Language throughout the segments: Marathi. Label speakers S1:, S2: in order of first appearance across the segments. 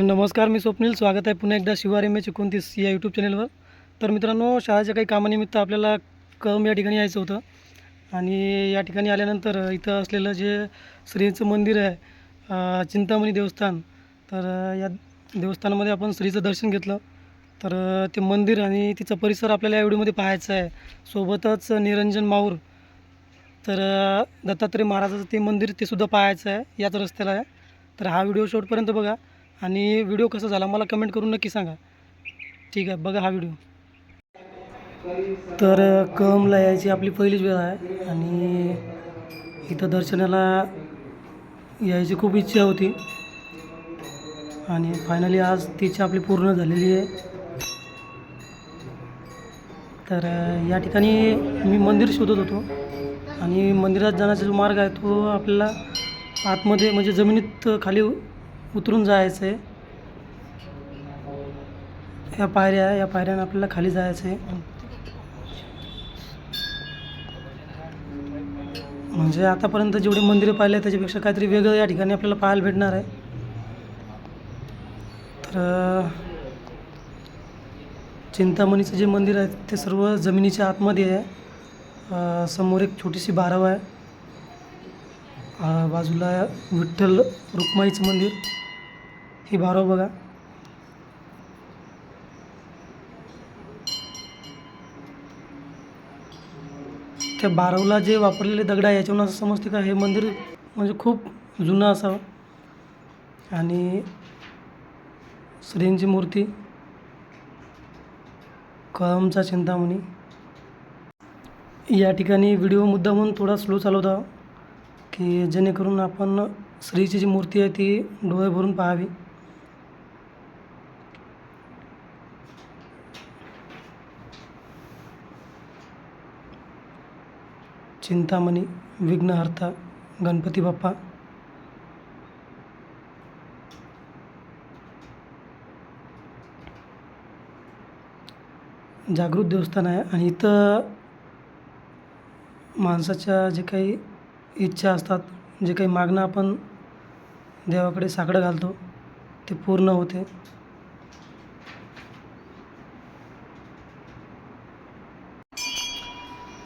S1: नमस्कार मी स्वप्नील. स्वागत आहे पुन्हा एकदा शिवार एम एच एकोणतीस या यूट्यूब चॅनलवर तर मित्रांनो शाळेच्या काही कामानिमित्त आपल्याला कम या ठिकाणी यायचं होतं. आणि या ठिकाणी आल्यानंतर इथं असलेलं जे श्रीचं मंदिर आहे चिंतामणी देवस्थान तर या देवस्थानामध्ये आपण श्रीचं दर्शन घेतलं. तर ते मंदिर आणि तिचा परिसर आपल्याला या व्हिडिओमध्ये पाहायचा आहे. सोबतच निरंजन माऊर तर दत्तात्रय महाराजाचं ते मंदिर ते सुद्धा पाहायचं आहे याच रस्त्याला आहे. तर हा व्हिडिओ शेवटपर्यंत बघा आणि व्हिडिओ कसा झाला मला कमेंट करून नक्की सांगा. ठीक आहे बघा हा व्हिडिओ. तर कमला यायची आपली पहिलीच वेळ आहे आणि इथं दर्शनाला यायची खूप इच्छा होती. आणि फायनली आज तिची आपली पूर्ण झालेली आहे. तर या ठिकाणी मी मंदिर शोधत होतो. आणि मंदिरात जाण्याचा जो मार्ग आहे तो आपल्याला आतमध्ये म्हणजे जमिनीत खाली उतरून जायचं आहे या पायऱ्या या पायऱ्यानं आपल्याला खाली जायचं आहे म्हणजे आतापर्यंत जेवढे मंदिरं पाहिले त्याच्यापेक्षा काहीतरी वेगळं या ठिकाणी आपल्याला पाहायला भेटणार आहे. तर चिंतामणीचं जे मंदिर आहे ते सर्व जमिनीच्या आतमध्ये आहे. समोर एक छोटीशी बारव आहे. बाजूला विठ्ठल रुक्माईचं मंदिर. ही बारव बघा. त्या बारवला जे वापरलेले दगड आहे याच्यावरून असं समजते का हे मंदिर म्हणजे खूप जुनं असावं. आणि श्रींची मूर्ती. कळमचा चिंतामणी. या ठिकाणी व्हिडिओ मुद्दा म्हणून थोडा स्लो चालवता. की जेणेकरून आपण श्रीची जी मूर्ती आहे ती डोळे भरून पाहावी. चिंतामणी विघ्नहर्ता गणपती बाप्पा. जागृत देवस्थान आहे आणि इथं माणसाच्या जे काही इच्छा असतात जे काही मागणं आपण देवाकडे साकडं घालतो ते पूर्ण होते.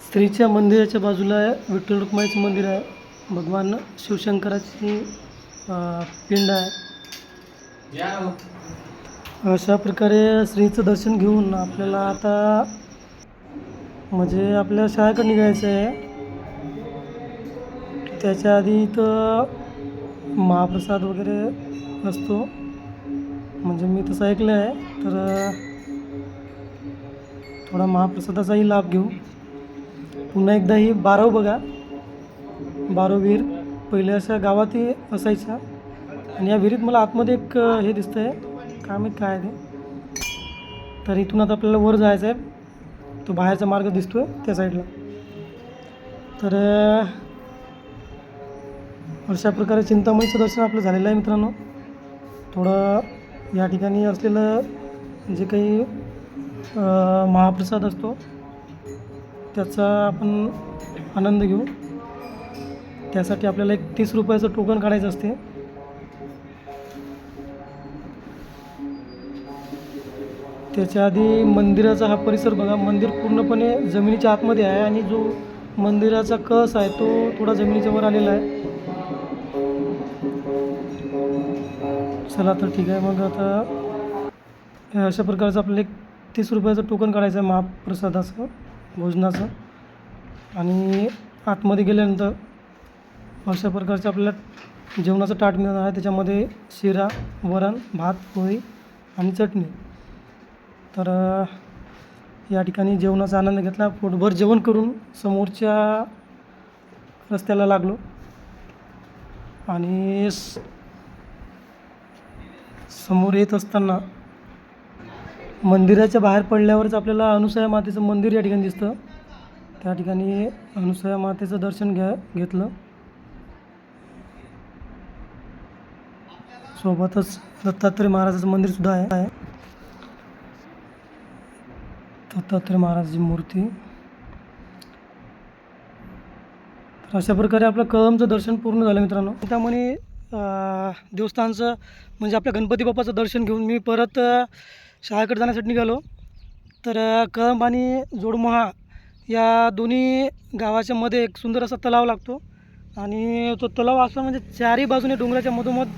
S1: स्त्रीच्या मंदिराच्या बाजूला विठ्ठल रुक्माईचं मंदिर आहे. भगवान शिवशंकराची पिंड आहे. अशा प्रकारे श्रीचं दर्शन घेऊन आपल्याला आता म्हणजे आपल्या शाळेकडे निघायचं आहे. त्याच्या आधी इथं महाप्रसाद वगैरे असतो. म्हणजे मी तसं ऐकलं आहे. तर थोडा महाप्रसादाचाही लाभ घेऊ. पुन्हा एकदा ही बारव बघा. बारो विहीर. पहिल्या अशा गावातही असायच्या. आणि या विहिरीत मला आतमध्ये एक हे दिसतं आहे काय माहीत काय आहे ते? तर इथून आता आपल्याला वर जायचं आहे. तो बाहेरचा मार्ग दिसतो आहे त्या साईडला. तर अशा प्रकारे चिंतामणीचं दर्शन आपलं झालेलं आहे मित्रांनो. थोडं या ठिकाणी असलेलं जे काही महाप्रसाद असतो त्याचा आपण आनंद घेऊ. त्यासाठी आपल्याला एक तीस रुपयाचं टोकन काढायचं असते. त्याच्या आधी मंदिराचा हा परिसर बघा मंदिर पूर्णपणे जमिनीच्या आतमध्ये आहे आणि जो मंदिराचा कस आहे तो थोडा जमिनीच्या वर आलेला आहे. चला तर ठीक आहे मग आता अशा प्रकारचं आपल्याला एक तीस रुपयाचं टोकन काढायचं आहे महाप्रसादाचं भोजनाचं. आणि आतमध्ये गेल्यानंतर अशा प्रकारचं आपल्याला जेवणाचं ताट मिळणार आहे. त्याच्यामध्ये शिरा वरण भात पोळी आणि चटणी. तर या ठिकाणी जेवणाचा आनंद घेतला. पोटभर जेवण करून समोरच्या रस्त्याला लागलो. आणि स- समोर येत असताना मंदिराच्या बाहेर पडल्यावरच आपल्याला अनुसया मातेचं मंदिर या ठिकाणी दिसतं. त्या ठिकाणी अनुसया मातेचं दर्शन घ्या घेतलं. सोबतच दत्तात्रय महाराजाचं मंदिरसुद्धा आहे. दत्तात्रय महाराजची मूर्ती. तर अशा प्रकारे आपलं कळमचं दर्शन पूर्ण झालं मित्रांनो. त्यामुळे देवस्थानचं म्हणजे आपल्या गणपती बाप्पाचं दर्शन घेऊन मी परत शाळेकडे जाण्यासाठी निघालो. तर कळम कळंब आणि जोडमोहा या दोन्ही गावाच्या मध्ये एक सुंदर असा तलाव लागतो. आणि तो तलाव असा म्हणजे चारही बाजूने डोंगराच्या मधोमध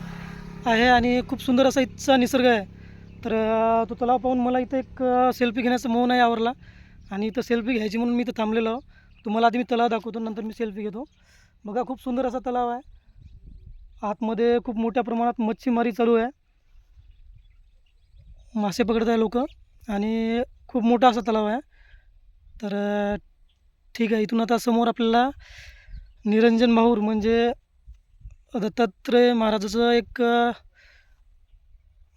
S1: आहे आणि खूप सुंदर असा इथचा निसर्ग आहे. तर तो तलाव पाहून मला इथं एक सेल्फी घेण्याचा मोह नाही आवरला. आणि इथं सेल्फी घ्यायची म्हणून मी इथं थांबलेलो आहो. तुम्हाला आधी मी तलाव दाखवतो नंतर मी सेल्फी घेतो. बघा खूप सुंदर असा तलाव आहे. आतमध्ये खूप मोठ्या प्रमाणात मच्छीमारी चालू आहे. मासे पकडत आहे लोक. आणि खूप मोठा असा तलाव आहे. तर ठीक आहे इथून आता समोर आपल्याला निरंजन माहूर म्हणजे दत्तात्रय महाराजाचं एक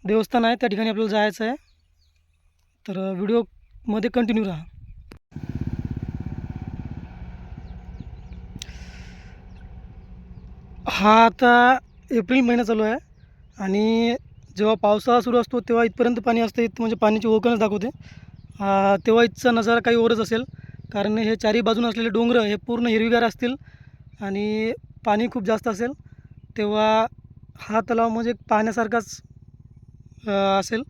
S1: देवस्थान आहे त्या ठिकाणी आपल्याला जायचं आहे. तर व्हिडिओमध्ये कंटिन्यू राहा. हा आता एप्रिल महिना चालू आहे आणि जेव्हा पावसाळा सुरू असतो तेव्हा इथपर्यंत पाणी असतं इथं म्हणजे पाण्याची ओळखणच दाखवते. तेव्हा इथचा नजारा काही ओरच असेल कारण हे चारी बाजून असलेले डोंगर हे पूर्ण हिरवीगार असतील आणि पाणी खूप जास्त असेल. तेव्हा हा तलाव म्हणजे पाहण्यासारखाच असेल.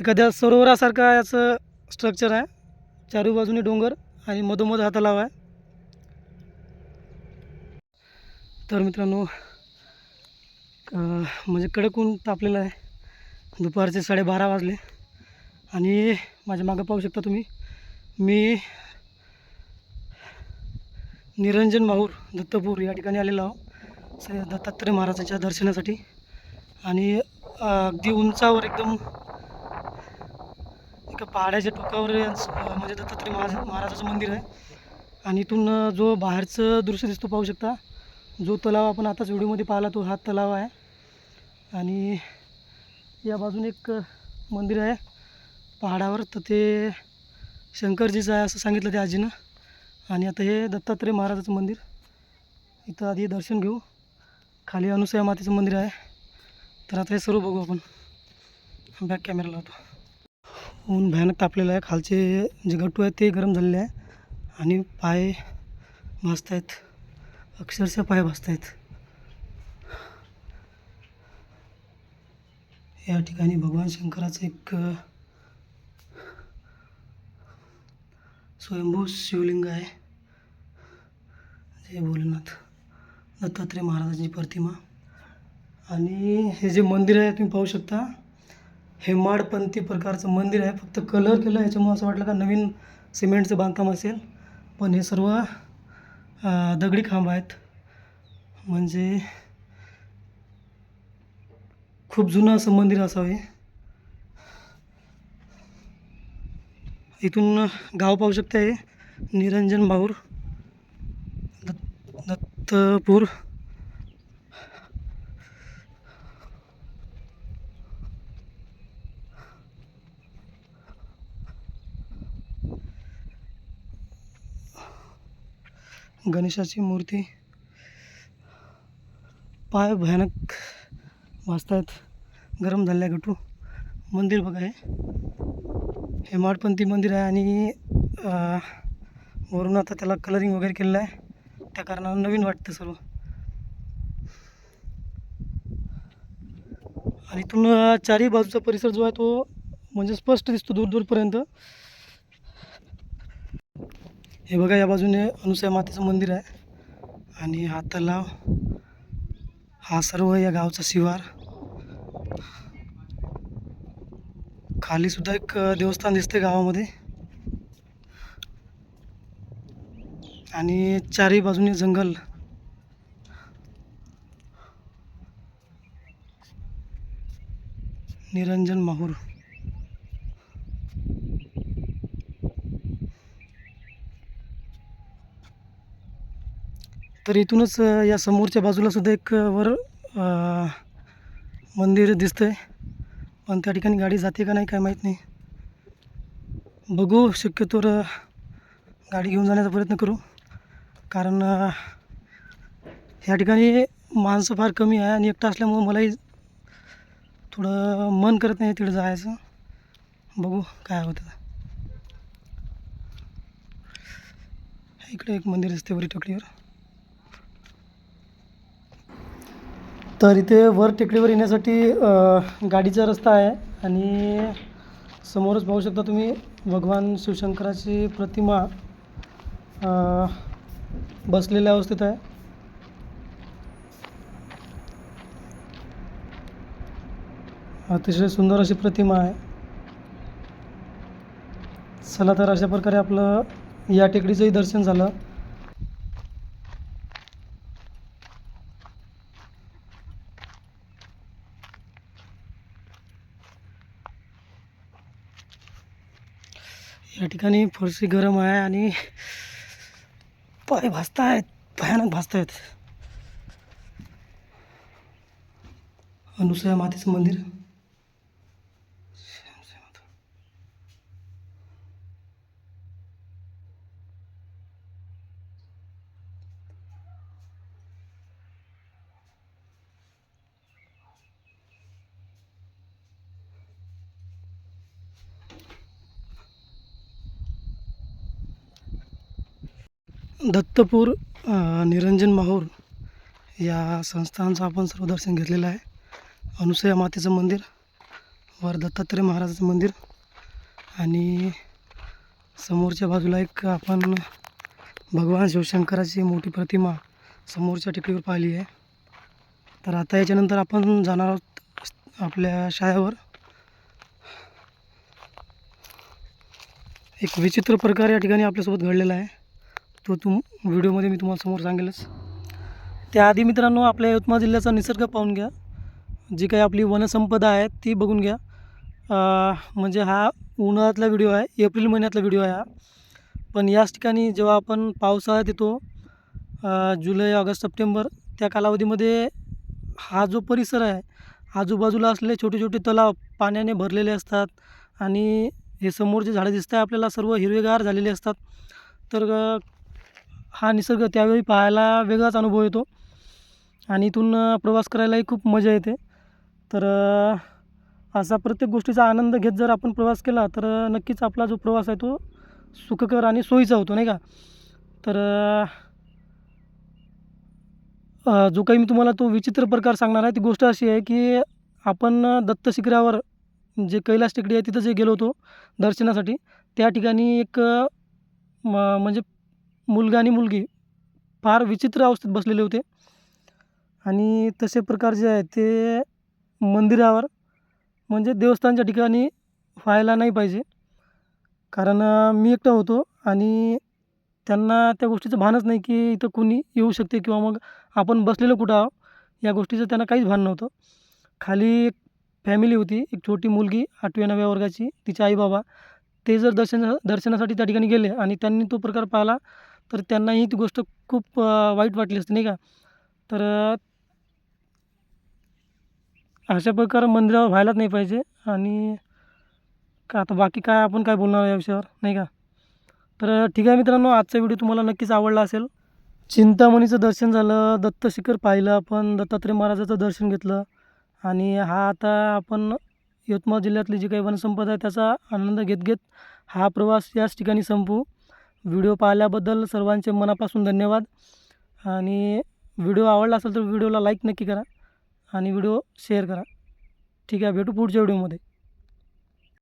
S1: एखाद्या सरोवरासारखा याचं स्ट्रक्चर आहे. चारी बाजूने डोंगर आणि मधोमध हा तलाव आहे. तर मित्रांनो म्हणजे कडक ऊन तापलेलं आहे. दुपारचे साडेबारा वाजले. आणि माझ्या मागं पाहू शकता तुम्ही मी निरंजन माहूर दत्तपूर या ठिकाणी आलेलो आहो. दत्तात्रय महाराजांच्या दर्शनासाठी. आणि अगदी उंचावर एकदम एका पहाड्याच्या टोकावर म्हणजे दत्तात्रय महाराज महाराजाचं मंदिर आहे. आणि इथून जो बाहेरचं दृश्य दिसतो पाहू शकता जो तलाव आपण आताच व्हिडिओमध्ये पाहिला तो हा तलाव आहे. आणि या बाजून एक मंदिर आहे. पहाडावर तर ते शंकरजीचं आहे असं सांगितलं त्या आजीनं. आणि आता हे दत्तात्रय महाराजाचं मंदिर. इथं आधी दर्शन घेऊ. खाली अनुसया मातेचं मंदिर आहे. तर आता हे सर्व बघू आपण. बॅक कॅमेरा लावतो ऊन भयानक तापलेलं आहे. खालचे जे गट्टू आहेत ते गरम झालेले आहे. आणि पाय भासत आहेत अक्षरशः पाय भासत आहेत या ठिकाणी भगवान शंकराचं एक स्वयंभू शिवलिंग आहे. जय भोलेनाथ. दत्तात्रय महाराजांची प्रतिमा. आणि हे जे मंदिर आहे तुम्ही पाहू शकता. हेमाडपंथी प्रकारचं मंदिर आहे. फक्त कलर केलं ह्याच्यामुळं असं वाटलं का नवीन सिमेंटचं बांधकाम असेल. पण हे सर्व दगडी खांब आहेत. म्हणजे खूप जुनं असं मंदिर असावे. इथून गाव पाहू शकता हे निरंजन भाऊर दत्त दत्तपूर. गणेशाची मूर्ती. पाय भयानक वाजतायत. गरम झालेल्या गटू. मंदिर बघा हे. माडपंथी मंदिर आहे आणि वरून आता त्याला कलरिंग वगैरे केलेलं आहे. त्या कारणानं नवीन वाटतं सर्व. आणि इथून चारही बाजूचा परिसर जो आहे तो म्हणजे स्पष्ट दिसतो दूर दूरपर्यंत हे बघा या बाजूने अनुसया मातेचं मंदिर आहे. आणि हा तलाव हा सर्व या गावचा शिवार. खाली सुद्धा एक देवस्थान दिसते गावामध्ये. आणि चारही बाजूने जंगल. निरंजन माहूर. तर इथूनच या समोरच्या बाजूला सुद्धा एक वर मंदिर मंदिर दिसतंय. पण त्या ठिकाणी गाडी जाते का नाही काय माहीत नाही. बघू शक्यतोवर गाडी घेऊन जाण्याचा प्रयत्न करू. कारण ह्या ठिकाणी माणसं फार कमी आहे आणि एकटा असल्यामुळं मलाही थोडं मन करत नाही तिकडे जायचं. बघू काय होतं. इकडे एक मंदिर दिसते वरी टेकडीवर तर इथे वर टेकडीवर येण्यासाठी गाडीचा रस्ता आहे आणि समोरच पाहू शकता तुम्ही भगवान शिवशंकराची प्रतिमा बसलेल्या अवस्थेत आहे. अतिशय सुंदर अशी प्रतिमा आहे. चला तर अशा प्रकारे आपलं या टेकडीचंही दर्शन झालं. ठिकाणी फरशी गरम आहे आणि पाय भाजत आहेत भयानक भाजत आहेत अनुसया मातेचं मंदिर. दत्तपूर निरंजन माहूर या संस्थांचं आपण सर्व दर्शन घेतलेलं आहे. अनुसया मातेचं मंदिर वर दत्तात्रय महाराजाचं मंदिर आणि समोरच्या बाजूला एक आपण भगवान शिवशंकराची मोठी प्रतिमा समोरच्या टेकडीवर पाहिली आहे. तर आता याच्यानंतर आपण जाणार आहोत आपल्या शाळेवर. एक विचित्र प्रकार या ठिकाणी आपल्यासोबत घडलेला आहे. तो तुम व्हिडिओमध्ये मी तुम्हाला समोर सांगेलच. त्याआधी मित्रांनो आपल्या यवतमाळ जिल्ह्याचा निसर्ग पाहून घ्या. जी काही आपली वनसंपदा आहे ती बघून घ्या. म्हणजे हा उन्हाळ्यातला व्हिडिओ आहे एप्रिल महिन्यातला व्हिडिओ आहे हा. पण याच ठिकाणी जेव्हा आपण पावसाळ्यात येतो जुलै ऑगस्ट सप्टेंबर त्या कालावधीमध्ये हा जो परिसर आहे आजूबाजूला असलेले छोटे छोटे तलाव पाण्याने भरलेले असतात आणि हे समोर जे झाडं दिसत आहे आपल्याला सर्व हिरवेगार झालेले असतात. तर हा निसर्ग त्यावेळी पाहायला वेगळाच अनुभव येतो. आणि इथून प्रवास करायलाही खूप मजा येते. तर असा प्रत्येक गोष्टीचा आनंद घेत जर आपण प्रवास केला तर नक्कीच आपला जो प्रवास आहे तो सुखकर आणि सोयीचा होतो नाही का? तर जो काही मी तुम्हाला तो विचित्र प्रकार सांगणार आहे ती गोष्ट अशी आहे की आपण दत्त शिखरावर जे कैलास टेकडी आहे तिथं जे गेलो होतो दर्शनासाठी त्या ठिकाणी एक म म्हणजे मुलगा आणि मुलगी फार विचित्र अवस्थेत बसलेले होते. आणि तसे प्रकार जे आहे ते मंदिरावर म्हणजे देवस्थानच्या ठिकाणी व्हायला नाही पाहिजे. कारण मी एकटा होतो आणि त्यांना त्या गोष्टीचं भानच नाही की इथं कुणी येऊ शकते किंवा मग आपण बसलेलं कुठं आहो या गोष्टीचं त्यांना काहीच भान नव्हतं. खाली एक फॅमिली होती एक छोटी मुलगी आठव्या नव्या वर्गाची तिचे आई बाबा ते जर दर्शन दर्शनासाठी त्या ठिकाणी गेले आणि त्यांनी तो प्रकार पाहिला तर त्यांनाही ती गोष्ट खूप वाईट वाटली असते नाही का? तर अशा प्रकार मंदिरावर व्हायलाच नाही पाहिजे आणि का आता बाकी काय आपण काय बोलणार या विषयावर नाही का? तर ठीक आहे मित्रांनो आजचा व्हिडिओ तुम्हाला नक्कीच आवडला असेल. चिंतामणीचं दर्शन झालं दत्त शिखर पाहिलं आपण दत्तात्रय महाराजाचं दर्शन घेतलं आणि हा आता आपण यवतमाळ जिल्ह्यातली जी काही वनसंपदा आहे त्याचा आनंद घेत घेत हा प्रवास याच ठिकाणी संपू व्हिडिओ पाहिल्याबद्दल सर्वांचे मनापासून धन्यवाद. आणि व्हिडिओ आवडला असेल तर व्हिडिओला लाईक नक्की करा आणि व्हिडिओ शेअर करा. ठीक आहे भेटू पुढच्या व्हिडिओमध्ये.